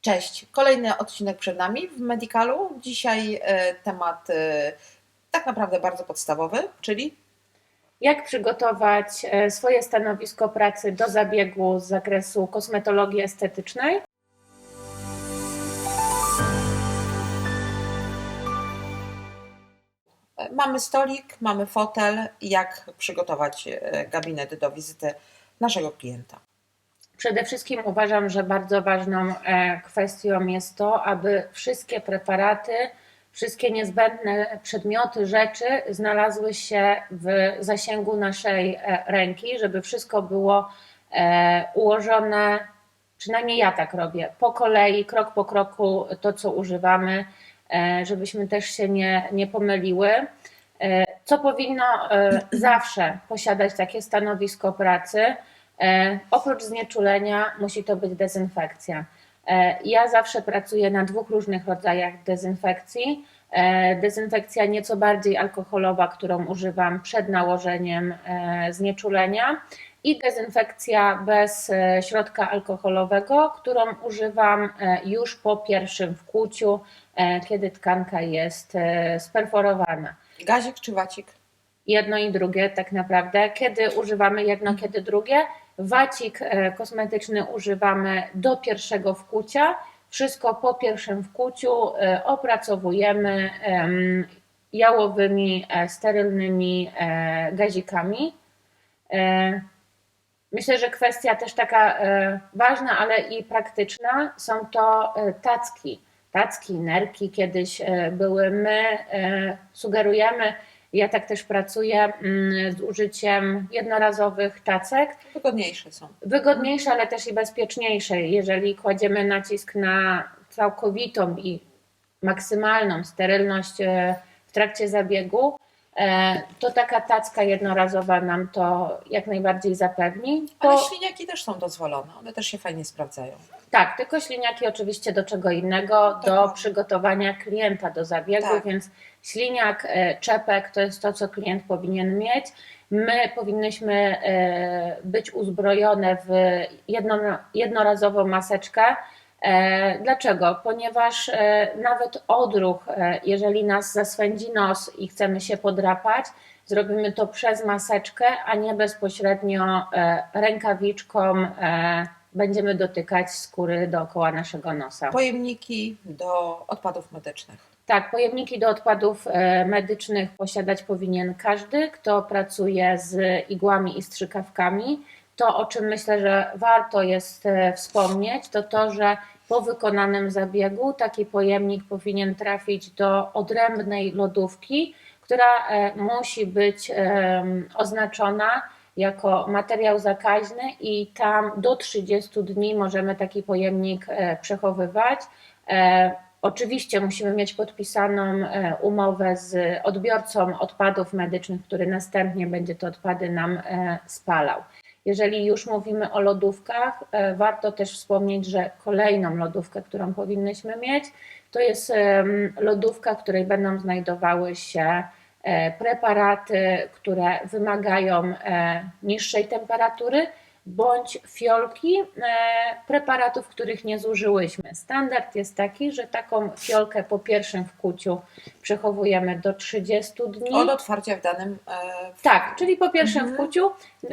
Cześć, kolejny odcinek przed nami w Medicalu. Dzisiaj e, temat e, tak naprawdę bardzo podstawowy, czyli Jak przygotować e, swoje stanowisko pracy do zabiegu z zakresu kosmetologii estetycznej? mamy stolik, mamy fotel, jak przygotować gabinet do wizyty naszego klienta. Przede wszystkim uważam, że bardzo ważną e, kwestią jest to, aby wszystkie preparaty, wszystkie niezbędne przedmioty, rzeczy znalazły się w zasięgu naszej e, ręki, żeby wszystko było e, ułożone, przynajmniej ja tak robię, po kolei, krok po kroku to, co używamy, żebyśmy też się nie, nie pomyliły. Co powinno zawsze posiadać takie stanowisko pracy? E, Oprócz znieczulenia musi to być dezynfekcja. E, Ja zawsze pracuję na dwóch różnych rodzajach dezynfekcji. E, Dezynfekcja nieco bardziej alkoholowa, którą używam przed nałożeniem znieczulenia i dezynfekcja bez środka alkoholowego, którą używam już po pierwszym wkłuciu, kiedy tkanka jest sperforowana Gazik czy wacik? jedno i drugie tak naprawdę. Kiedy używamy jedno, kiedy drugie. Wacik e, kosmetyczny używamy do pierwszego wkłucia. Wszystko po pierwszym wkłuciu e, opracowujemy em, jałowymi, e, sterylnymi gazikami. Myślę, że kwestia też taka ważna, ale i praktyczna są to tacki. Tacki, nerki kiedyś były. My sugerujemy, ja tak też pracuję mm, z użyciem jednorazowych tacek. Wygodniejsze są. Wygodniejsze, ale też i bezpieczniejsze. Jeżeli kładziemy nacisk na całkowitą i maksymalną sterylność e, w trakcie zabiegu, to taka tacka jednorazowa nam to jak najbardziej zapewni. Ale Bo- śliniaki też są dozwolone, one też się fajnie sprawdzają. tak, tylko śliniaki oczywiście do czego innego, do przygotowania klienta do zabiegu, Tak. więc śliniak, e, czepek to jest to, co klient powinien mieć. My powinnyśmy e, być uzbrojone w jedno, jednorazową maseczkę. E, Dlaczego? Ponieważ e, nawet odruch, e, jeżeli nas zaswędzi nos i chcemy się podrapać, zrobimy to przez maseczkę, a nie bezpośrednio rękawiczką będziemy dotykać skóry dookoła naszego nosa. Pojemniki do odpadów medycznych. Tak, pojemniki do odpadów medycznych posiadać powinien każdy, kto pracuje z igłami i strzykawkami. To, o czym myślę, że warto jest e, wspomnieć, to to, że po wykonanym zabiegu taki pojemnik powinien trafić do odrębnej lodówki, która e, musi być oznaczona jako materiał zakaźny i tam do 30 dni możemy taki pojemnik e, przechowywać. Oczywiście musimy mieć podpisaną umowę z odbiorcą odpadów medycznych, który następnie będzie te odpady nam spalał. Jeżeli już mówimy o lodówkach, e, warto też wspomnieć, że kolejną lodówkę, którą powinnyśmy mieć, to jest lodówka, w której będą znajdowały się e, preparaty, które wymagają e, niższej temperatury, bądź fiolki e, preparatów, których nie zużyłyśmy. Standard jest taki, że taką fiolkę po pierwszym wkłuciu przechowujemy do 30 dni. Od otwarcia w danym. E, w- Tak, czyli po pierwszym Mhm. wkłuciu,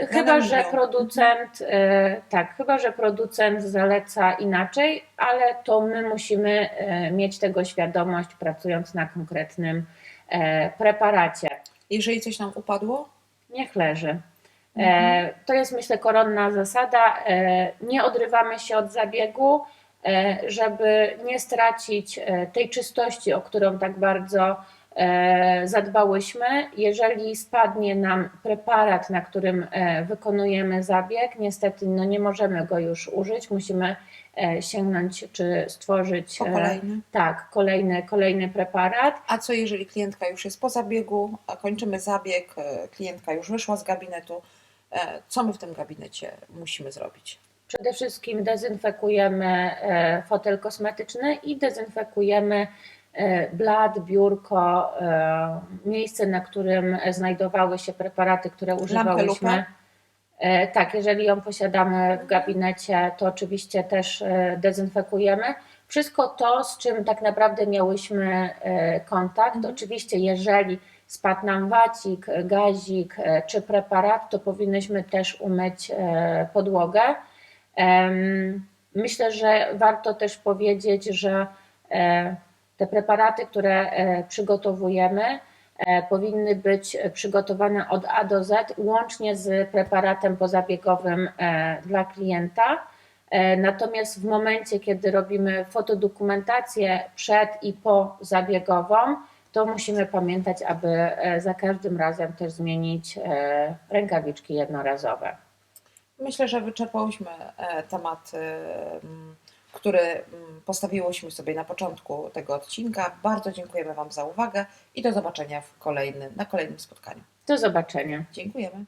chyba że mówią. producent, e, tak, chyba że producent zaleca inaczej, ale to my musimy mieć tego świadomość pracując na konkretnym preparacie. Jeżeli coś nam upadło, Niech leży. E, to jest myślę koronna zasada. E, nie odrywamy się od zabiegu, e, żeby nie stracić tej czystości, o którą tak bardzo zadbałyśmy. Jeżeli spadnie nam preparat, na którym wykonujemy zabieg, niestety no nie możemy go już użyć. Musimy sięgnąć czy stworzyć po kolejny. tak, kolejny, kolejny preparat. A co jeżeli klientka już jest po zabiegu, a kończymy zabieg, klientka już wyszła z gabinetu, co my w tym gabinecie musimy zrobić? Przede wszystkim dezynfekujemy e, fotel kosmetyczny i dezynfekujemy e, blat, biurko, e, miejsce, na którym znajdowały się preparaty, które używałyśmy. E, Tak, jeżeli ją posiadamy w gabinecie, to oczywiście też e, dezynfekujemy. Wszystko to, z czym tak naprawdę miałyśmy e, kontakt, Mhm. oczywiście jeżeli spadł nam wacik, gazik e, czy preparat, to powinnyśmy też umyć e, podłogę. Myślę, że warto też powiedzieć, że e, te preparaty, które przygotowujemy, powinny być przygotowane od A do Z, łącznie z preparatem pozabiegowym dla klienta. Natomiast w momencie, kiedy robimy fotodokumentację przed i po zabiegową, to musimy pamiętać, aby e, za każdym razem też zmienić e, rękawiczki jednorazowe. Myślę, że wyczerpałyśmy e, temat, m, który postawiłyśmy sobie na początku tego odcinka. Bardzo dziękujemy Wam za uwagę i do zobaczenia w kolejnym, na kolejnym spotkaniu. Do zobaczenia. Dziękujemy.